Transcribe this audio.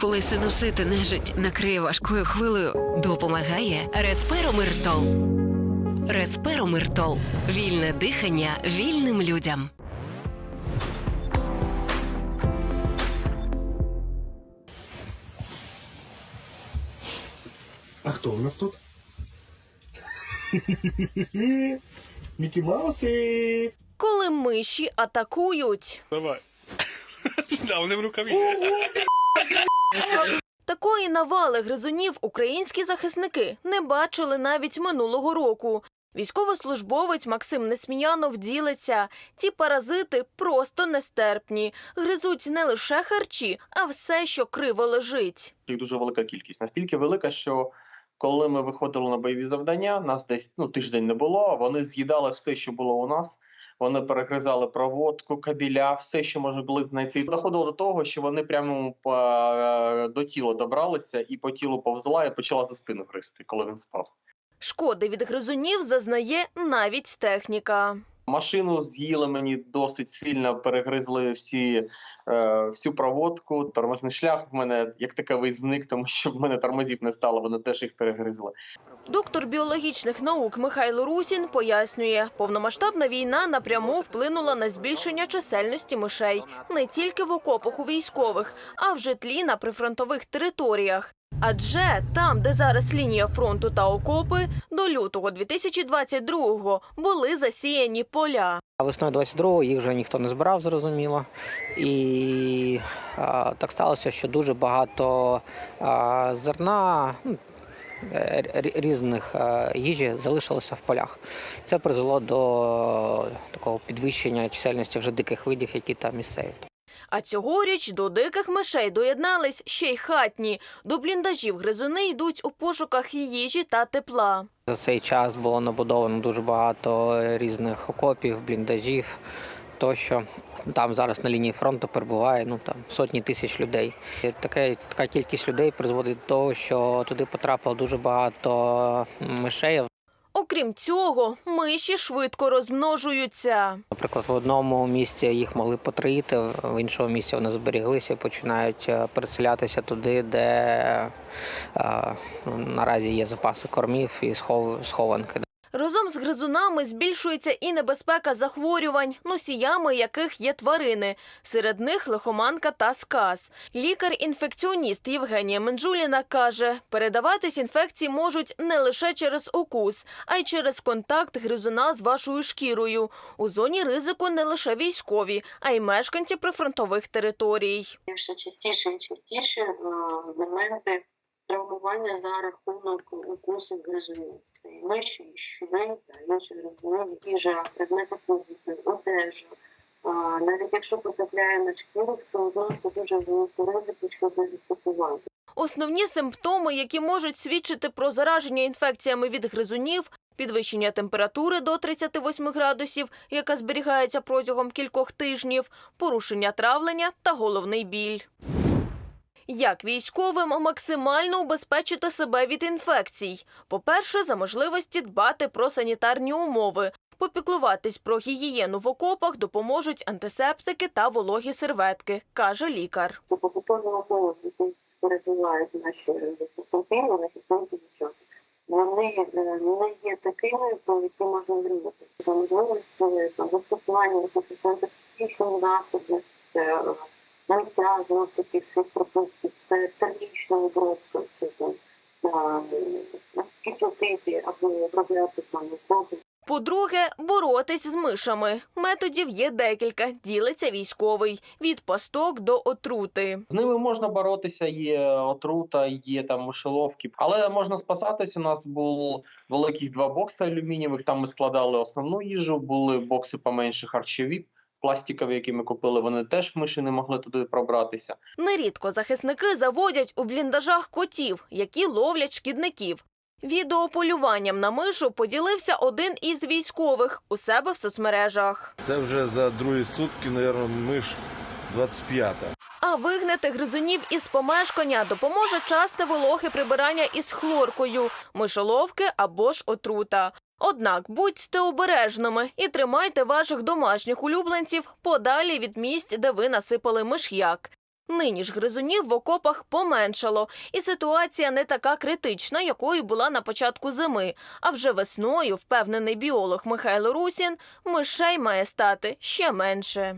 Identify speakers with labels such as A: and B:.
A: Коли синусити нежить накриє важкою хвилею,
B: Допомагає Респиромиртол. Респиромиртол. Вільне дихання вільним людям.
C: А кто у нас тут? Микки Маусы!
D: Коли миші атакують.
E: Давай. Да, вони в рукаві.
D: Такої навали гризунів українські захисники не бачили навіть минулого року. Військовослужбовець Максим Несміянов ділиться. Ці паразити просто нестерпні. Гризуть не лише харчі, а все, що криво лежить.
F: їх дуже велика кількість. Настільки велика, що коли ми виходили на бойові завдання, нас десь ну тиждень не було. Вони з'їдали все, що було у нас. Вони перегризали проводку, кабіля, все, що можна було знайти. Доходило до того, що вони прямо е, до тіла добралися і по тілу повзла і почала за спину гризти, коли він спав.
D: Шкоди від гризунів зазнає навіть техніка.
F: Машину з'їли мені досить сильно, перегризли всі, е, всю проводку. Тормозний шлях в мене як таковий зник, тому що в мене тормозів не стало, вони теж їх перегризли.
D: Доктор біологічних наук Михайло Русін пояснює, повномасштабна війна напряму вплинула на збільшення чисельності мишей не тільки в окопах у військових, а в житлі на прифронтових територіях. Адже там, де зараз лінія фронту та окопи, до лютого 2022-го були засіяні поля.
G: Весною 22-го їх вже ніхто не збирав, зрозуміло. І а, так сталося, що дуже багато а, зерна. ну, е, рі- Різних їжі залишилося в полях. Це призвело до такого підвищення чисельності вже диких видів, які там місцеві.
D: А цьогоріч до диких мишей доєднались ще й хатні. До бліндажів гризуни йдуть у пошуках їжі та тепла.
G: За цей час було набудовано дуже багато різних окопів, бліндажів тощо. Там зараз на лінії фронту перебуває ну, там, сотні тисяч людей. І таке, така кількість людей призводить до того, що туди потрапило дуже багато мишей.
D: Окрім цього, миші швидко розмножуються.
G: Наприклад, в одному місці їх могли потроїти, в іншому місці вони зберіглися і починають е, переселятися туди, де е, ну, наразі є запаси кормів і схов- схованки.
D: Разом з гризунами збільшується і небезпека захворювань, носіями яких є тварини. Серед них лихоманка та сказ. Лікар-інфекціоніст Євгенія Менджуліна каже, передаватись інфекції можуть не лише через укус, а й через контакт гризуна з вашою шкірою. У зоні ризику не лише військові, а й мешканці прифронтових територій.
H: все частіше і частіше е, моменти травмування за рахунок укусів гризунів. Це і миші, і щури, та інші гризуни, їжа, предмети побуту, одежа. А, навіть якщо потрапляє на шкіру, все одно це дуже великий ризик, щоб відпакувати.
D: Основні симптоми, які можуть свідчити про зараження інфекціями від гризунів, підвищення температури до 38 градусів, яка зберігається протягом кількох тижнів, порушення травлення та головний біль. Як військовим максимально убезпечити себе від інфекцій? По-перше, за можливості дбати про санітарні умови. Попіклуватись про гігієну в окопах допоможуть антисептики та вологі серветки, каже лікар.
H: По побутовому поводу, перебувають наші захисники, захисниці дівчата, вони не є такими, про які можна мріяти. За можливості там застосування антисептичних засобів, це миття знов таких своїх продуктів, це термічна обробка, це е, кип'ятити або обробляти там мікроби.
D: По-друге, боротись з мишами. Методів є декілька, ділиться військовий від пасток до отрути.
F: З ними можна боротися, є отрута, є там мишоловки, але можна спасатись. У нас було великих два бокси алюмінієвих. Там ми складали основну їжу, були бокси поменше харчові. Пластикові, які ми купили, вони теж миші не могли туди пробратися.
D: Нерідко захисники заводять у бліндажах котів, які ловлять шкідників. Відеополюванням на мишу поділився один із військових у себе в соцмережах.
E: Це вже за другі сутки, мабуть, миш 25-та.
D: А вигнати гризунів із помешкання допоможе часте вологе прибирання із хлоркою, мишоловки або ж отрута. Однак будьте обережними і тримайте ваших домашніх улюбленців подалі від місць, де ви насипали миш'як. Нині ж гризунів в окопах поменшало, і ситуація не така критична, якою була на початку зими. А вже весною, впевнений біолог Михайло Русін, мишей має стати ще менше.